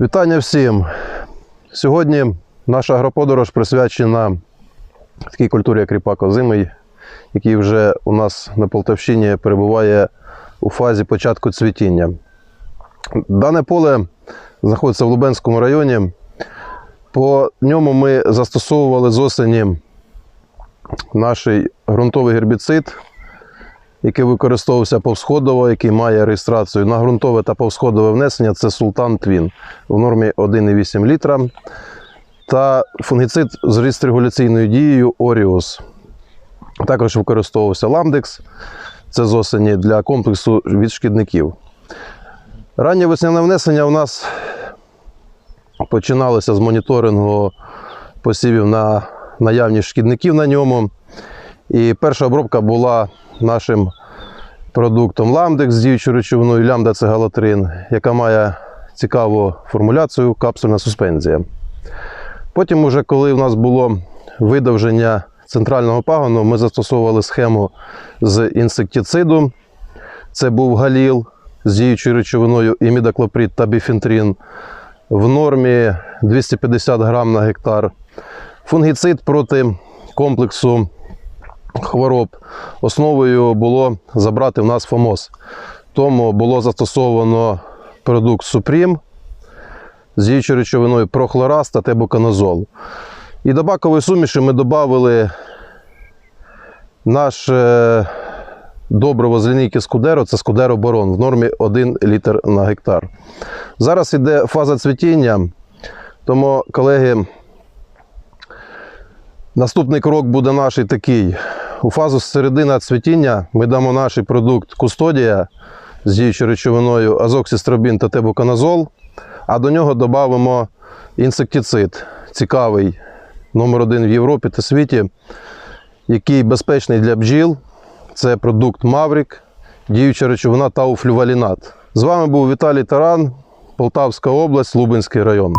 Вітання всім! Сьогодні наша агроподорож присвячена такій культурі, як ріпак озимий, який вже у нас на Полтавщині перебуває у фазі початку цвітіння. Дане поле знаходиться в Лубенському районі. По ньому ми застосовували з осені наш ґрунтовий гербіцид, який використовувався повсходово, який має реєстрацію на ґрунтове та повсходове внесення. Це Султан Твін в нормі 1,8 літра. Та фунгіцид з регуляційною дією Оріус. Також використовувався ламдекс. Це з осені для комплексу від шкідників. Раннє весняне внесення у нас починалося з моніторингу посівів на наявність шкідників на ньому. І перша обробка була нашим продуктом ламдекс з діючою речовиною лямда цегалатрин, яка має цікаву формуляцію капсульна суспензія. Потім, уже коли у нас було видовження центрального пагону, ми застосовували схему з інсектициду. Це був галіл з діючою речовиною імідаклоприд та біфентрин в нормі 250 грам на гектар. Фунгіцид проти комплексу хвороб. Основою було забрати в нас ФОМОС. Тому було застосовано продукт Супрім з діючою речовиною прохлораз та тебуканазол. І до бакової суміші ми додали наш е, добриво з лінійки Скудеро, це Скудеро Борон в нормі 1 літр на гектар. Зараз йде фаза цвітіння, тому, колеги, наступний крок буде наш такий. У фазу середина цвітіння ми дамо наш продукт Кустодія з діючою речовиною азоксістробін та тебуканазол, а до нього додамо інсектицид, цікавий, номер один в Європі та світі, який безпечний для бджіл. Це продукт Маврік, діюча речовина тауфлювалінат. З вами був Віталій Таран, Полтавська область, Лубенський район.